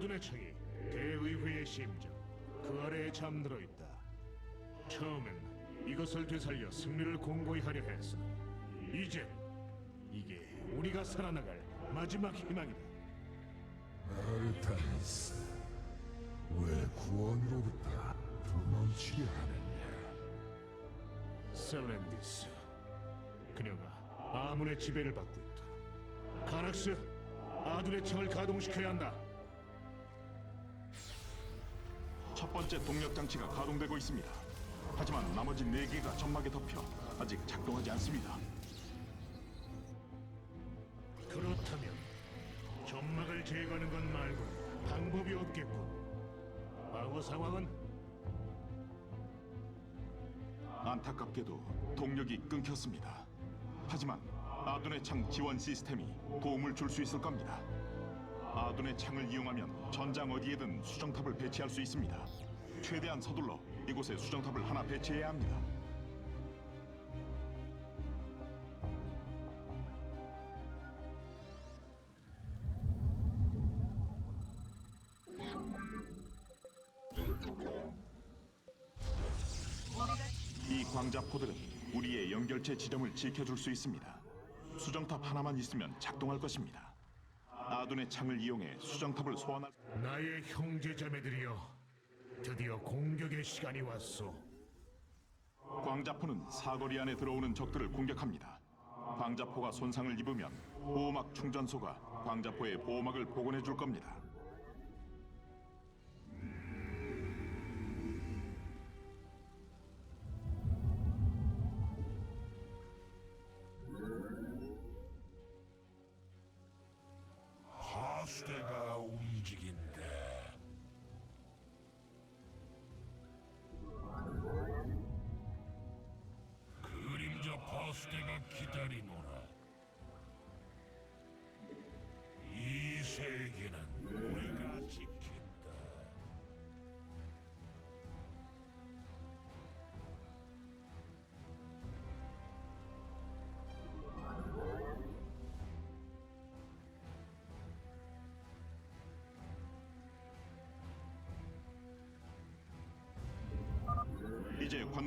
아둔의 창이 대의회의 심장 그 아래에 잠들어 있다. 처음엔 이것을 되살려 승리를 공고히 하려 했어. 이제 이게 우리가 살아나갈 마지막 희망이다. 아르타니스, 왜 구원으로부터 도망치려 하느냐? 셀렌디스 그녀가 아문의 지배를 받고 있다 가락스 아둔의 창을 가동시켜야 한다 첫 번째 동력 장치가 가동되고 있습니다. 하지만 나머지 네 개가 점막에 덮여 아직 작동하지 않습니다. 그렇다면 점막을 제거하는 것 말고 방법이 없겠군 과거 상황은 안타깝게도 동력이 끊겼습니다. 하지만 아둔의 창 지원 시스템이 도움을 줄 수 있을 겁니다. 아둔의 창을 이용하면 전장 어디에든 수정탑을 배치할 수 있습니다. 최대한 서둘러 이곳에 수정탑을 하나 배치해야 합니다. 이 광자포들은 우리의 연결체 지점을 지켜줄 수 있습니다. 수정탑 하나만 있으면 작동할 것입니다. 아둔의 창을 이용해 수정탑을 소환할 나의 형제 자매들이여 드디어 공격의 시간이 왔소 광자포는 사거리 안에 들어오는 적들을 공격합니다. 광자포가 손상을 입으면 보호막 충전소가 광자포의 보호막을 복원해 줄 겁니다.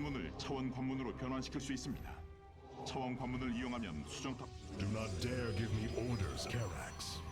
관문을 차원 관문으로 변환시킬 수 있습니다. 차원 관문을 이용하면 수정탑 Do not dare give me orders, Carax.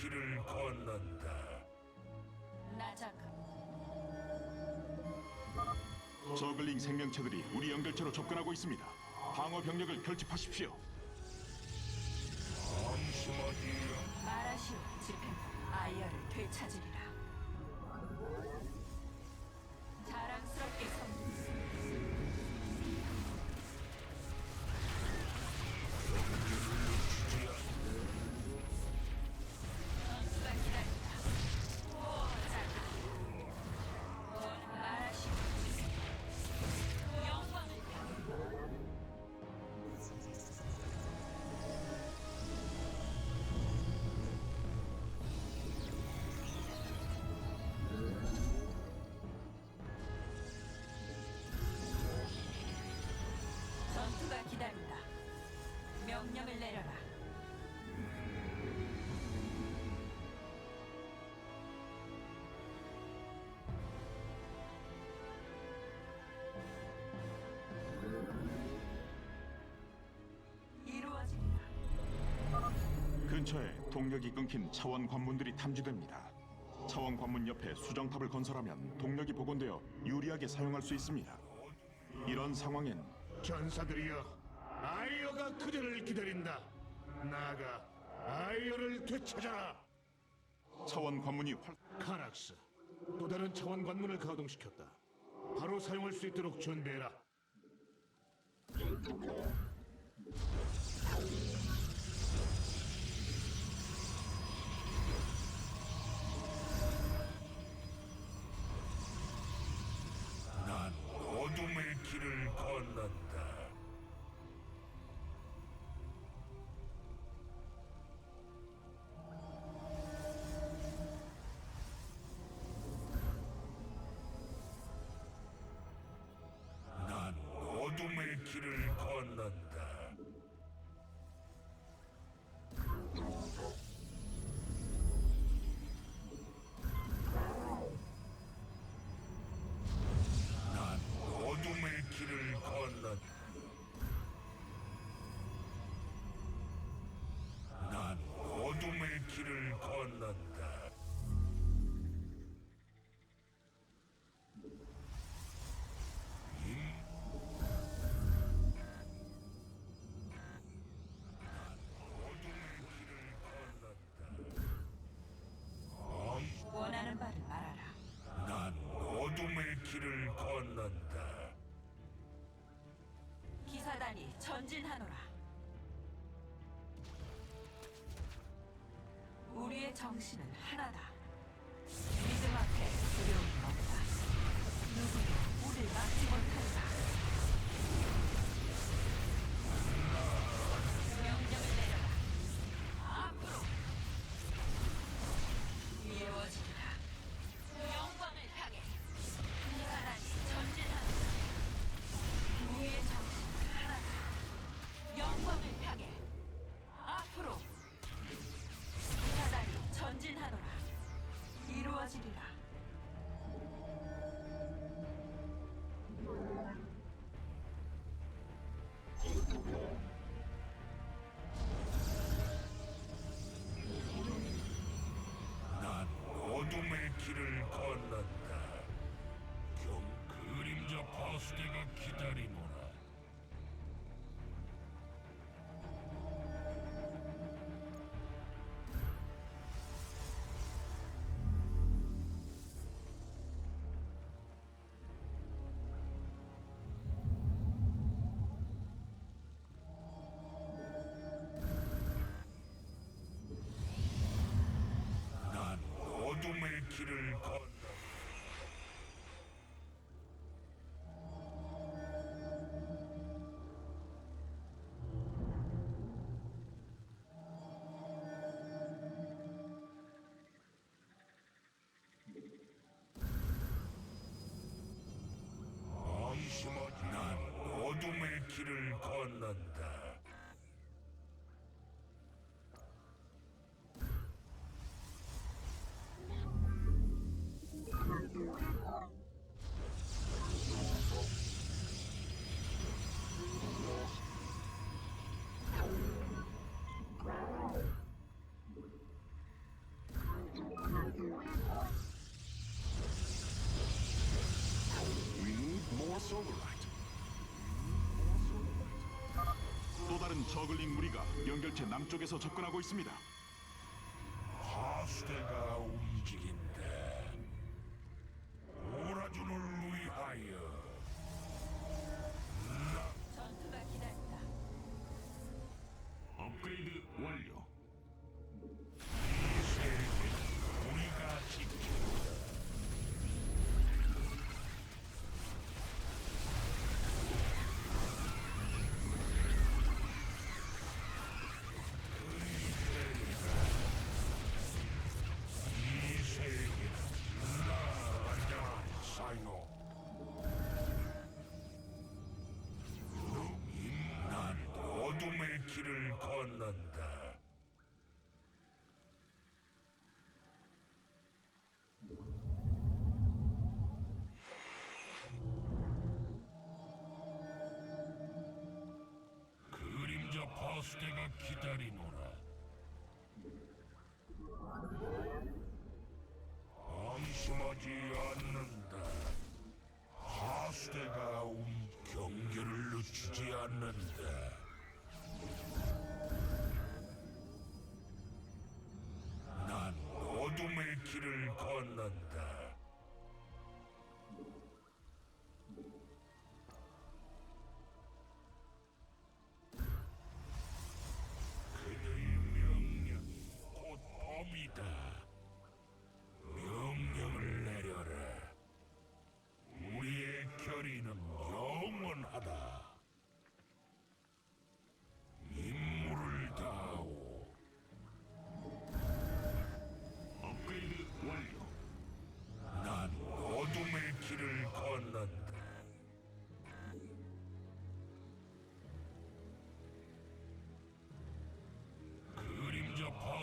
길을 건넌다. 나자가 저글링 생명체들이 우리 연결체로 접근하고 있습니다. 방어 병력을 결집하십시오. 방심하지 말하시오 집행 아이어를 되찾으리라 명령을 내려라. 이루어진다. 근처에 동력이 끊긴 차원 관문들이 탐지됩니다. 차원 관문 옆에 수정탑을 건설하면 동력이 복원되어 유리하게 사용할 수 있습니다. 이런 상황엔 전사들이여 아이어가 그대를 기다린다. 나가 아이어를 되찾아라. 차원 관문이 활... 카락스, 또 다른 차원 관문을 가동시켰다. 바로 사용할 수 있도록 준비해라. 난 어둠의 길을 건넌다. 길을 건넌다. 난 어둠의 길을 건넌다. 난 어둠의 길을 건넌다. 전진하노라. 우리의 정신은 하나다. 숨기고 기다리노라. 난 어둠의 길을 걷. 길을 건넌다. 저글링 무리가 연결체 남쪽에서 접근하고 있습니다. 困なんだ。クーリンジャパーステが来たりの 길을 건넌다.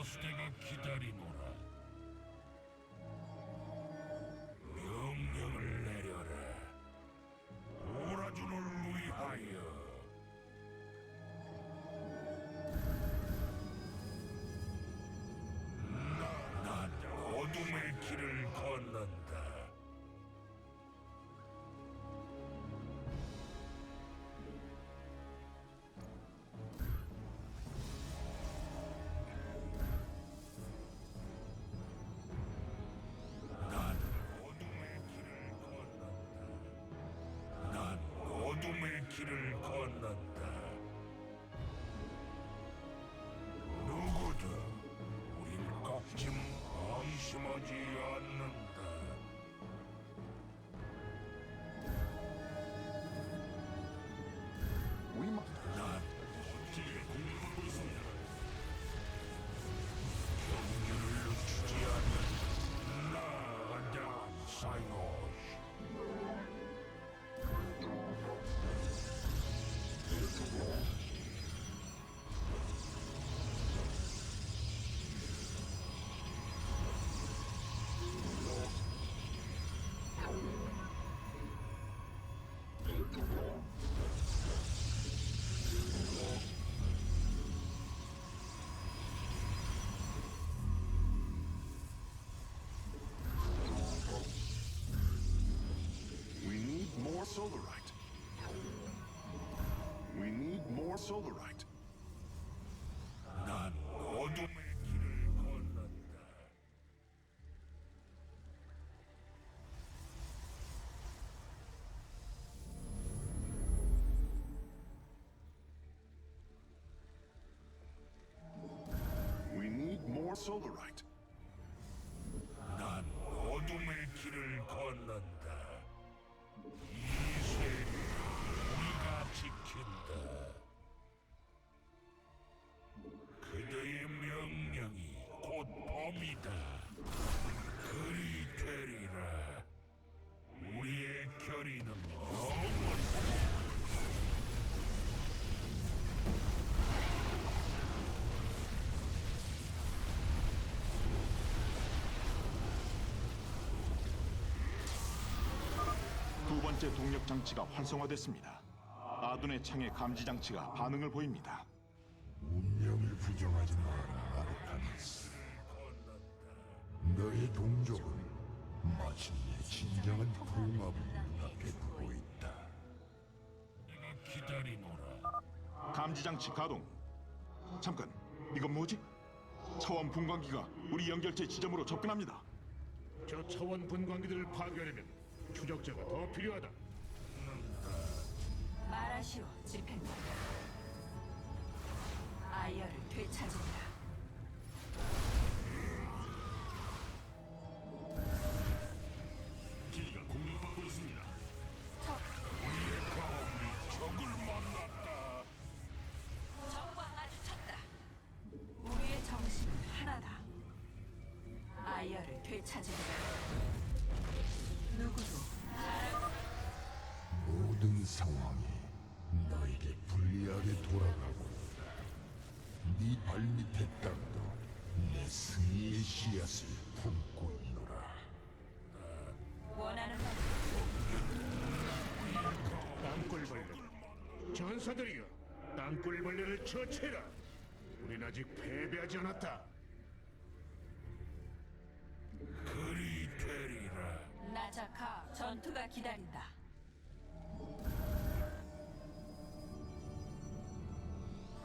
助が来たりもらう。or solarite? We need more solarite. 번째 동력 장치가 활성화됐습니다. 아둔의 창의 감지 장치가 반응을 보입니다. 운명을 부정하지 마라, 아르타니스. 너의 동족은 마침내 진정한 통합을 눈앞에 두고 있다. 기다리노라. 감지 장치 가동. 잠깐, 이건 뭐지? 차원 분광기가 우리 연결체 지점으로 접근합니다. 저 차원 분광기들을 파괴하려면 추적자가 더 필요하다. 말하시오, 집행관. 아이어를 되찾으리라. 기지가 공격받고 있습니다. 적, 적을 만났다. 적과 마주쳤다. 우리의 정신은 하나다. 아이어를 되찾으리라. 모든 상황이 너에게 불리하게 돌아가고 있다. 네 발밑의 땅도 내 승리의 씨앗을 품고 있노라. 원하는 바 땅굴벌레. 전사들이여, 땅굴벌레를 처치해라. 우린 아직 패배하지 않았다. 라. 나자카 전투가 기다린다.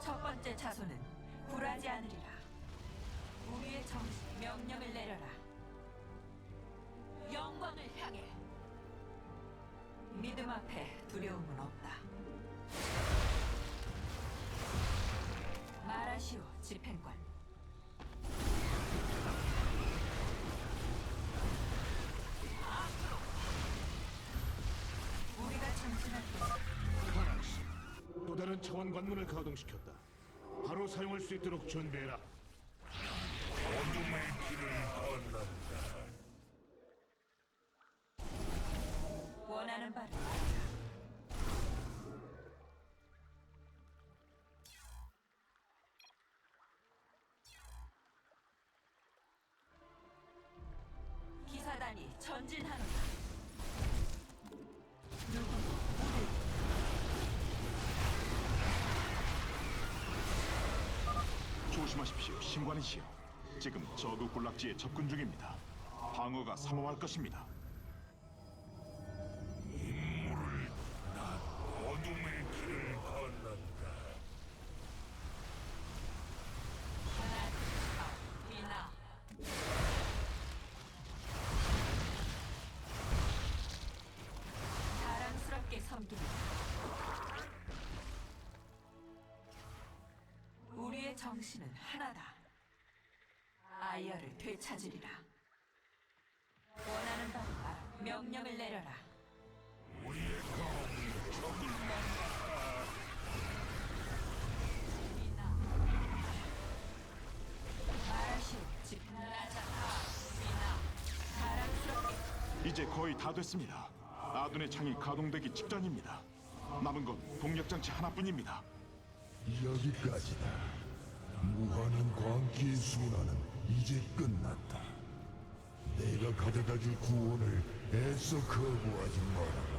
첫 번째 차소는 굴하지 않으리라. 우리의 정신 명령을 내려라. 영광을 향해 믿음 앞에 두려움은 없다. 말하시오, 집행관. 다른 차원 관문을 가동시켰다. 바로 사용할 수 있도록 준비해라. 어둠의 길을 건넌다. 원하는 바를. 기사단이 전진하 조심하십시오, 신관이시여. 지금 저그 군락지에 접근 중입니다. 방어가 삼엄할 것입니다. 정신은 하나다. 아이어를 되찾으리라. 원하는 바를 말하 명령을 내려라. 집행 나자카 비나 자랑스럽게 이제 거의 다 됐습니다. 아둔의 창이 가동되기 직전입니다. 남은 건 동력 장치 하나뿐입니다. 여기까지다. 무한한 광기의 순환은 이제 끝났다. 내가 가져다줄 구원을 애써 거부하지 말아라.